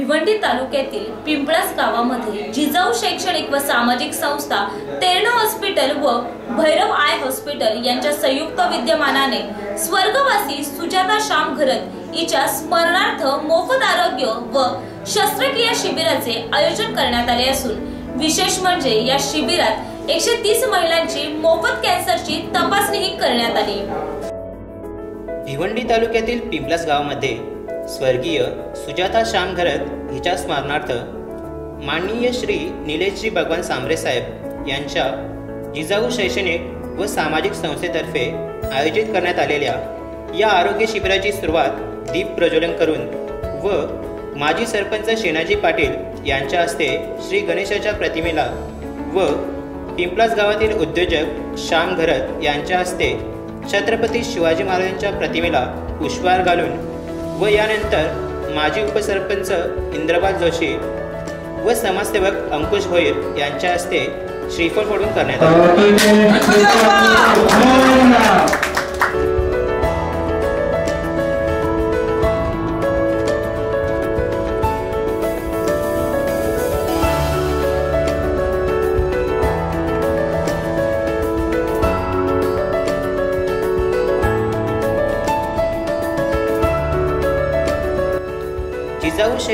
भिवंडी तालुक्यातील पिंपळास गावामध्ये जिजाऊ शैक्षणिक व सामाजिक संस्था तेरण हॉस्पिटल व भैरव आय हॉस्पिटल यांच्या संयुक्त विद्यमानाने स्वर्गवासी सुजाता श्याम घरत हिच्या स्मरणार्थ मोफत आरोग्य व शस्त्रक्रिया शिबिराचे आयोजन करण्यात आले असून विशेष म्हणजे या शिबिरात एकशे तीस महिलांची मोफत कॅन्सरची तपासणीही करण्यात आली. भिवंडी तालुक्यातील पिंपलास गावामध्ये स्वर्गीय सुजाता श्याम घरत हिच्या स्मरणार्थ माननीय श्री निलेशजी भगवान सांबरे साहेब यांच्या जिजाऊ शैक्षणिक व सामाजिक संस्थेतर्फे आयोजित करण्यात आलेल्या या आरोग्य शिबिराची सुरुवात दीप प्रज्वलन करून व माजी सरपंच शेनाजी पाटील यांच्या हस्ते श्री गणेशाच्या प्रतिमेला व पिंपलास गावातील उद्योजक श्याम घरत यांच्या हस्ते छत्रपती शिवाजी महाराजांच्या प्रतिमेला पुष्पहार घालून व यानंतर माजी उपसरपंच इंद्रबाद जोशी व समाजसेवक अंकुश भोईर यांच्या हस्ते श्रीफळ फोडून करण्यात आले.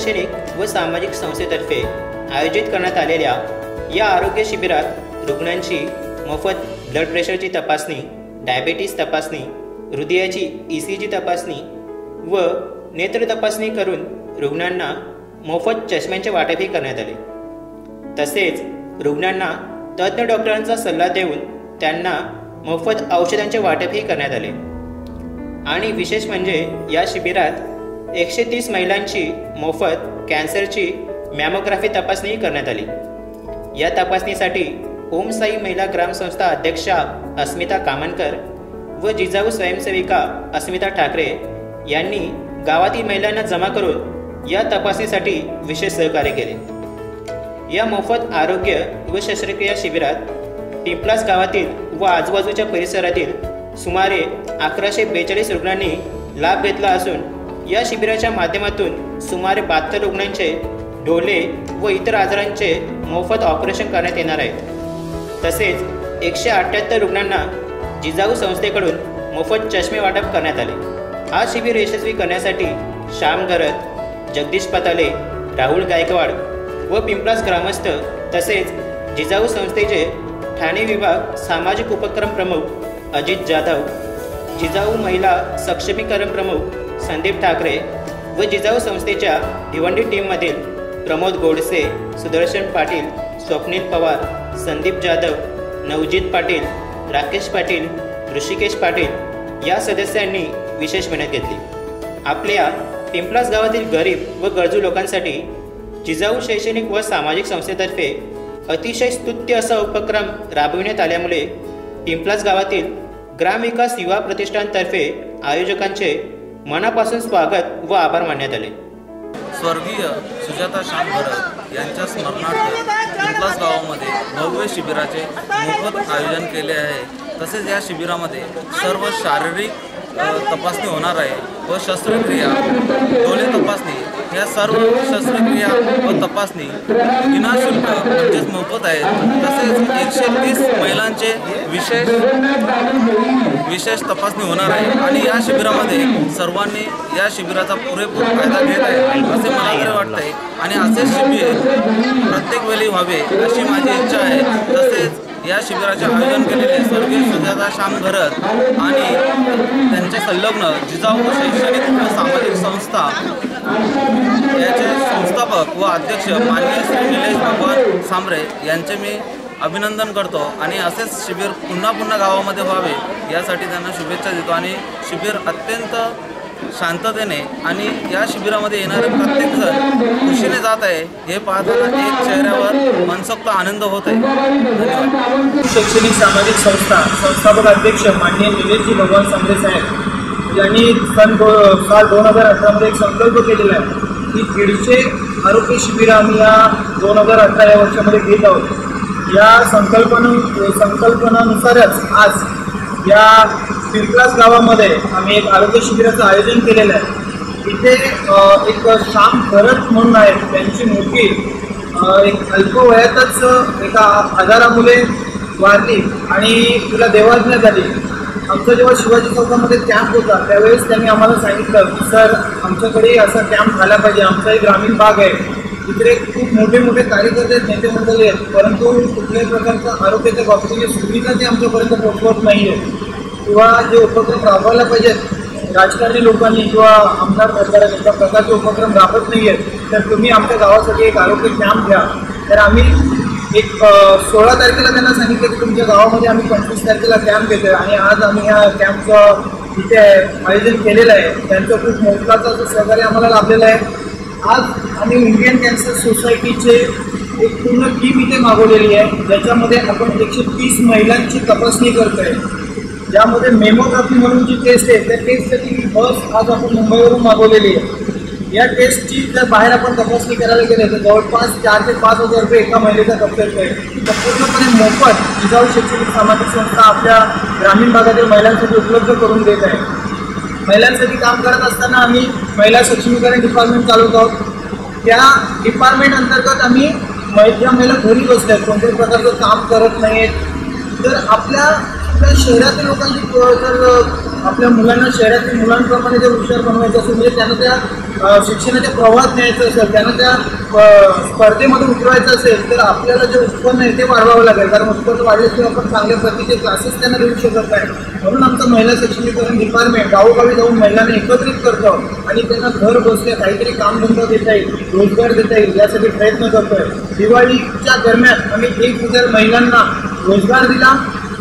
शैक्षणिक व सामाजिक संस्थेतर्फे आयोजित करण्यात आलेल्या या आरोग्य शिबिरात रुग्णांची मोफत ब्लड प्रेशरची तपासणी डायबेटीस तपासणी हृदयाची ई सी जी तपासणी व नेत्र तपासणी करून रुग्णांना मोफत चष्म्यांचे वाटपही करण्यात आले. तसेच रुग्णांना तज्ज्ञ डॉक्टरांचा सल्ला देऊन त्यांना मोफत औषधांचे वाटपही करण्यात आले. आणि विशेष म्हणजे या शिबिरात एकशे तीस महिलांची मोफत कॅन्सरची मॅमोग्राफी तपासणीही करण्यात आली. या तपासणीसाठी ओमसाई महिला ग्रामसंस्था अध्यक्षा अस्मिता कामनकर व जिजाऊ स्वयंसेविका अस्मिता ठाकरे यांनी गावातील महिलांना जमा करून या तपासणीसाठी विशेष सहकार्य केले. या मोफत आरोग्य व शस्त्रक्रिया शिबिरात पिंपलास गावातील व आजूबाजूच्या परिसरातील सुमारे अकराशे बेचाळीस रुग्णांनी लाभ घेतला असून या शिबिराच्या माध्यमातून सुमारे बहात्तर रुग्णांचे ढोले व इतर आजारांचे मोफत ऑपरेशन करण्यात येणार आहेत तसेच एकशे अठ्ठ्याहत्तर रुग्णांना जिजाऊ संस्थेकडून मोफत चष्मे वाटप करण्यात आले. हा शिबिर यशस्वी करण्यासाठी श्याम गरत जगदीश पताले राहुल गायकवाड व पिंपळास ग्रामस्थ तसेच जिजाऊ संस्थेचे ठाणे विभाग सामाजिक उपक्रम प्रमुख अजित जाधव जिजाऊ महिला सक्षमीकरण प्रमुख संदीप ठाकरे व जिजाऊ संस्थेच्या भिवंडी टीममधील प्रमोद गोडसे सुदर्शन पाटील स्वप्नील पवार संदीप जाधव नवजीत पाटील राकेश पाटील ऋषिकेश पाटील या सदस्यांनी विशेष मेहनत घेतली. आपल्या पिंपलास गावातील गरीब व गरजू लोकांसाठी जिजाऊ शैक्षणिक व सामाजिक संस्थेतर्फे अतिशय स्तुत्य असा उपक्रम राबविण्यात आल्यामुळे पिंपलास गावातील ग्रामविकास युवा प्रतिष्ठानतर्फे आयोजकांचे मनापासून स्वागत व आभार मानण्यात आले. स्वर्गीय सुजाता श्याम भरत यांच्या स्मरणार्थ पिंपलास गावामध्ये भव्य शिबिराचे मोफत आयोजन केले आहे. तसेच या शिबिरामध्ये सर्व शारीरिक तपासणी होणार आहे व शस्त्रक्रिया डोळे तपासणी या सर्व शस्त्रक्रिया व तपासणी विनाशुल्क म्हणजेच मोफत आहेत. तसेच एकशे तीस महिलांचे विशेष विशेष तपासणी होणार आहे आणि या शिबिरामध्ये सर्वांनी या शिबिराचा पुरेपूर फायदा घेत आहे असे मला तरी वाटतंय. आणि असे शिबिर प्रत्येक वेळी व्हावे अशी माझी इच्छा आहे. तसेच या शिबिराचे आयोजन केलेले स्वर्गीय सुजाता श्याम घरत आणि त्यांचे संलग्न जिजाऊ शैक्षणिक व सामाजिक संस्था याचे संस्थापक व अध्यक्ष माननीय श्री निलेश भगवान सांबरे यांचे मी अभिनंदन करतो आणि असेच शिबिर पुन्हा पुन्हा गावामध्ये व्हावे यासाठी त्यांना शुभेच्छा देतो आणि शिबिर अत्यंत शांततेने आणि या शिबिरामध्ये येणारे प्रत्येकजण खुशीने जात आहे हे पाहताना एक चेहऱ्यावर मनसोक्त आनंद होत आहे. धन्यवाद. शैक्षणिक सामाजिक संस्था संस्थापक अध्यक्ष माननीय निलेशजी भगवान सांगरे साहेब यांनी सन दो साल दोन हजार अठरामध्ये एक संकल्प केलेला आहे की दीडशे आरोग्य शिबिरं आम्ही या दोन हजार अठरा या वर्षामध्ये घेत आहोत. या संकल्पना संकल्पनानुसारच आज या पिंपलास गावामध्ये आम्ही एक आरोग्य शिबिराचं आयोजन केलेलं आहे. इथे एक श्याम भरत म्हणून आहेत. त्यांची मुलगी एक अल्प वयातच एका आजारामुळे वारली आणि तिला देवाज्ञा झाली. आमचा जेव्हा शिवाजी चौकामध्ये कॅम्प होता त्यावेळेस त्यांनी आम्हाला सांगितलं की सर आमच्याकडे असा कॅम्प झाला पाहिजे. आमचा एक ग्रामीण भाग आहे. इकडे खूप मोठे मोठे कार्यकर्ते आहेत नेते मंडळी आहेत. परंतु कुठल्याही प्रकारचा आरोग्याच्या बाबतीने सुविधा ते आमच्यापर्यंत पोहोचवत नाही आहे किंवा जे उपक्रम राबवायला पाहिजेत राजकारणी लोकांनी किंवा आमदार खासदारांनी त्या प्रकारचे उपक्रम राबत नाही आहेत तर तुम्ही आमच्या गावासाठी एक आरोग्य कॅम्प घ्या. तर आम्ही एक सोळा तारखेला त्यांना सांगितलं की तुमच्या गावामध्ये आम्ही पंचवीस तारखेला कॅम्प घेतो आहे आणि आज आम्ही ह्या कॅम्पचं इथे आयोजन केलेलं आहे. त्यांचं खूप मोठं असं सहकार्य आम्हाला लाभलेलं आहे. आज आम्ही इंडियन कॅन्सर सोसायटीचे एक पूर्ण टीम इथे मागवलेली आहे. ज्याच्यामध्ये आपण एकशे तीस महिलांची तपासणी करतोय. ज्यामध्ये मेमोग्राफी म्हणून जी टेस्ट आहे त्या टेस्टसाठी ही बस आज आपण मुंबईवरून मागवलेली आहे. या टेस्टची जर बाहेर आपण तपासणी करायला गेले तर जवळपास चार ते पाच हजार रुपये एका महिलेचा खर्च आहे. तर पूर्णपणे मोफत जिजाऊ शैक्षणिक सामाजिक संस्था आपल्या ग्रामीण भागातील महिलांसाठी उपलब्ध करून देत आहे. महिलांसाठी काम करत असताना आम्ही महिला सक्षमीकरण डिपार्टमेंट चालवत आहोत. त्या डिपार्टमेंट अंतर्गत आम्ही ज्या महिला घरी बसल्या आहेत कोणत्याही प्रकारचं काम करत नाहीत तर आपल्या आपल्या शहरातील लोकांची जर आपल्या मुलांना शहरातील मुलांप्रमाणे जर हुशार बनवायचं असेल म्हणजे त्यांना त्या शिक्षणाच्या प्रवाहात न्यायचं असेल त्यांना त्या स्पर्धेमध्ये उतरवायचं असेल तर आपल्याला जे उत्पन्न आहे ते वाढवावं लागेल. कारण उत्पन्न वाढल्याशिवाय आपण चांगल्या प्रतीचे क्लासेस त्यांना देऊ शकत नाही. म्हणून आमचं महिला सक्षमीकरण डिपार्टमेंट गावोगावी जाऊन महिलांना एकत्रित करतो आणि त्यांना घर बसल्या काहीतरी कामधंदा देता येईल रोजगार देता येईल यासाठी प्रयत्न करतोय. दिवाळीच्या दरम्यान आम्ही एक हजार महिलांना रोजगार दिला.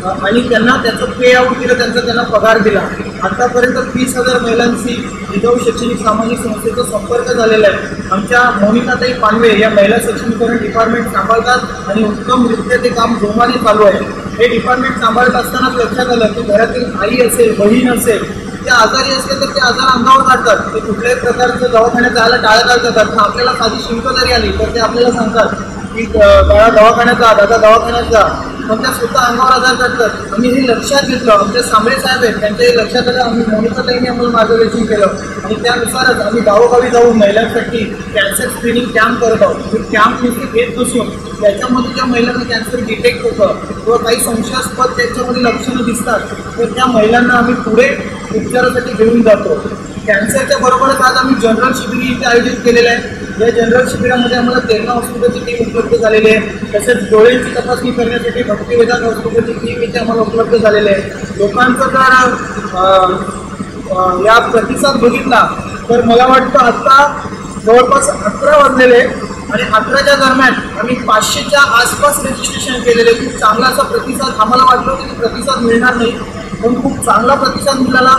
आणि त्यांना त्याचं पे आउट दिलं त्यांचा त्यांना पगार दिला. आतापर्यंत तीस हजार महिलांशी विधव शैक्षणिक सामाजिक संस्थेचा संपर्क झालेला आहे. आमच्या मोनिकाताई पानवे या महिला सक्षमीकरण डिपार्टमेंट सांभाळतात आणि उत्तमरित्या ते काम जोमाने चालू आहे. हे डिपार्टमेंट सांभाळत असतानाच लक्षात आलं की घरातील आई असेल बहीण असेल ते आजारी असले तर ते आजार अंगावर काढतात. ते कुठल्याही प्रकारचं दवाखान्यात जायला टाळत जातात आपल्याला साधी शिंक जरी आली तर ते आपल्याला सांगतात की बाळा दवाखान्यात जा दादा दवाखान्यात जा. पण त्या स्वतः अंगावर आजार करतात आम्ही हे लक्षात घेतलं. आमचे सांबळे साहेब आहेत त्यांच्या हे लक्षात आलं. आम्ही मोनिकाताईने आम्हाला मार्गदर्शन केलं. आणि त्यानुसारच आम्ही गावोगावी जाऊन महिलांसाठी कॅन्सर स्क्रीनिंग कॅम्प करत आहोत. हे कॅम्प नुसते घेत नसून त्याच्यामध्ये ज्या महिलांना कॅन्सर डिटेक्ट होतं. किंवा काही संशयास्पद त्याच्यामध्ये लक्षणं दिसतात. तर त्या महिलांना आम्ही पुढे उपचारासाठी घेऊन जातो. कॅन्सरच्या बरोबरच आज आम्ही जनरल शिबिर इथे आयोजित केलेलं आहे. या जनरल शिबिरामध्ये आम्हाला तेरणा हॉस्पिटलची टीम उपलब्ध झालेली आहे. तसेच डोळ्यांची तपासणी करण्यासाठी भक्तिवेदांत हॉस्पिटलची टीम इथे आम्हाला उपलब्ध झालेली आहे. लोकांचं जर या प्रतिसाद बघितला तर मला वाटतं आत्ता जवळपास अकरा वाजलेले आणि अकराच्या दरम्यान आम्ही पाचशेच्या आसपास रजिस्ट्रेशन केलेले खूप चांगला असा प्रतिसाद आम्हाला वाटलं की प्रतिसाद मिळणार नाही. पण खूप चांगला प्रतिसाद मिळाला.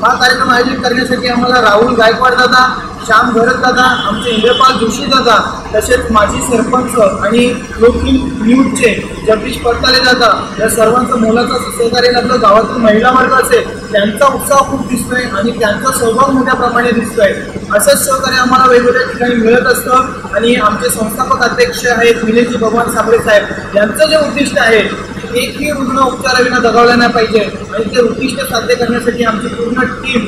हा कार्यक्रम आयोजित करण्यासाठी आम्हाला राहुल गायकवाड दादा श्याम भरत दादा आमचे इंद्रपाल जोशी दादा तसेच माजी सरपंच आणि लोकल न्यूजचे जगदीश पडताले दादा या सर्वांचं मोलाचा सहकार्य लागलं गावातील महिला वर्ग असेल त्यांचा उत्साह खूप दिसतोय आणि त्यांचा सहभाग मोठ्या प्रमाणे दिसतोय. असंच सहकार्य आम्हाला वेगवेगळ्या ठिकाणी मिळत असतं. आणि आमचे संस्थापक अध्यक्ष आहेत विनयजी भगवान साबळे साहेब. यांचं जे उद्दिष्ट आहे एकही रुग्ण उपचाराविना दगावला नाही पाहिजे. आणि ते उद्दिष्ट साध्य करण्यासाठी आमची पूर्ण टीम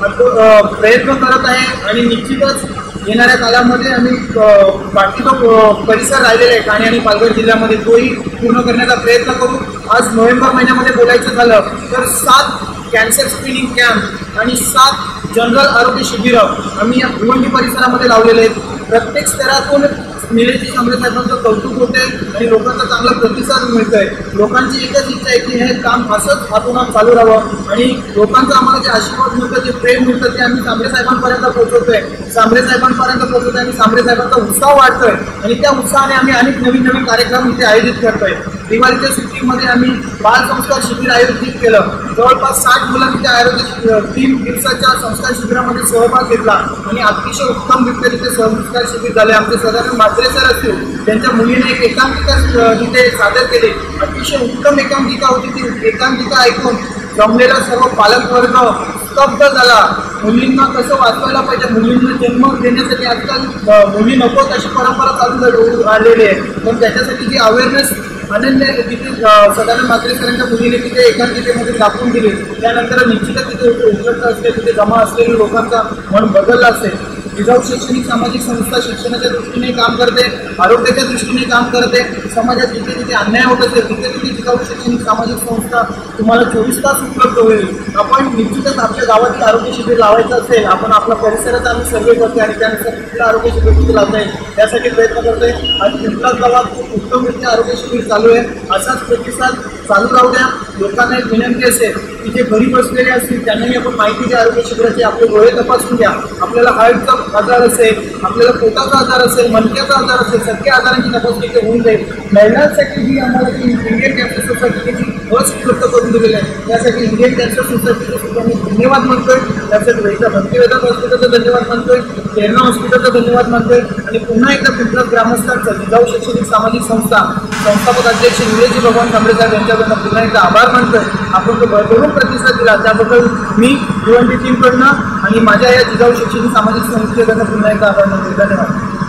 प्रयत्न करत आहे आणि निश्चितच येणाऱ्या काळामध्ये आम्ही बाकी जो परिसर राहिलेला आहे ठाणे आणि पालघर जिल्ह्यामध्ये तोही पूर्ण करण्याचा प्रयत्न करू. आज नोव्हेंबर महिन्यामध्ये बोलायचं झालं तर सात कॅन्सर स्क्रीनिंग कॅम्प आणि सात जनरल आरोग्य शिबिरं आम्ही या भिवंडी परिसरामध्ये लावलेले आहेत. प्रत्येक स्तरातून निलेश शांबळे साहेबांचं कौतुक होते आणि लोकांचा चांगला प्रतिसाद मिळतोय. लोकांची एकच इच्छा आहे की हे काम असंच हातोहात चालू राहावं आणि लोकांचं आम्हाला जे आशीर्वाद मिळतं जे प्रेम मिळतं ते आम्ही सांबरे साहेबांपर्यंत पोहोचवतोय. सांबरे साहेबांपर्यंत पोहोचवतोय आणि सांबरे साहेबांचा उत्साह वाढतोय. आणि त्या उत्साहाने आम्ही अनेक नवीन नवीन कार्यक्रम इथे आयोजित करतोय. दिवाळीच्या सुट्टीमध्ये आम्ही बाल संस्कार शिबिर आयोजित केलं. जवळपास साठ मुलांनी त्या आयोजित तीन दिवसाच्या संस्कार शिबिरामध्ये सहभाग घेतला आणि अतिशय उत्तमरित्या तिथे संस्कार शिबिर झाले. आमचे साधारण मात्रे सर असतील त्यांच्या मुलीने एक एकांकिका तिथे सादर केली. अतिशय उत्तम एकांकिका होती ती. एकांकिका ऐकून जमलेला सर्व पालकवर्ग स्तब्ध झाला. मुलींना कसं वाचवायला पाहिजे? मुलींना जन्म देण्यासाठी आजकाल मुली नकोत अशी परंपरा चालू झाली- आलेली आहे. पण त्याच्यासाठी जी अवेअरनेस अनन्य तिथे अ, सदानंद मात्रे सरांच्या मुलीने तिथे एकांकिकेमध्ये दाखवून दिले. त्यानंतर निश्चितच तिथे उप- उपलब्ध असते तिथे जमा असलेल्या लोकांचा मन बदलला असेल. जिजाऊ शैक्षणिक सामाजिक संस्था शिक्षणाच्या दृष्टीने काम करते आरोग्याच्या दृष्टीने काम करते समाजात जिथे जिथे अन्याय होत असेल तिथे तिथे जिजाऊ शैक्षणिक सामाजिक संस्था तुम्हाला चोवीस तास उपलब्ध होईल. आपण निश्चितच आपल्या गावातील आरोग्य शिबिर लावायचं असेल आपण आपला परिसरात आम्ही सर्वे करतोय आणि त्यानुसार कुठलं आरोग्य शिबिर कुठे लावता येईल. त्यासाठी प्रयत्न करतोय. आणि पिंपळाच गावात खूप उत्तमरित्या आरोग्य शिबिर चालू आहे. असाच प्रतिसाद चालू राहू द्या. लोकांना एक विनंती असेल की जे घरी बसलेले असतील त्यांनाही आपण माहिती द्या आरोग्य शिबिराची आपले डोळे तपासून घ्या. आपल्याला हार्टचा आजार असेल आपल्याला पोटाचा आजार असेल मणक्याचा आजार असेल सगळ्या आजारांची तपासणी इथे होऊन जाईल. महिलांसाठी जी आम्हाला इंडियन कॅन्सर सोसायटीची बस उपलब्ध करून दिलेली आहे. त्यासाठी इंडियन कॅन्सर सोसायटीचे सुद्धा मी धन्यवाद मानतोय. त्यासाठी वैद्य भक्तिवेदांत हॉस्पिटलचा धन्यवाद मानतोय. प्रेरणा हॉस्पिटलचा धन्यवाद मानतोय. आणि पुन्हा एकदा पिंपळात ग्रामस्थांचा जिजाऊ शैक्षणिक सामाजिक संस्था संस्थापक अध्यक्ष इंग्रजी भगवान कांबळे साहेब यांच्याकडनं पुन्हा एकदा आभार मानतोय. आपण तो भरभरून प्रतिसाद दिला. त्याबद्दल मी युवनची टीमकडनं आणि माझ्या या जिजाऊ शैक्षणिक सामाजिक संस्थेकडनं पुन्हा एकदा आभार मानतोय. धन्यवाद.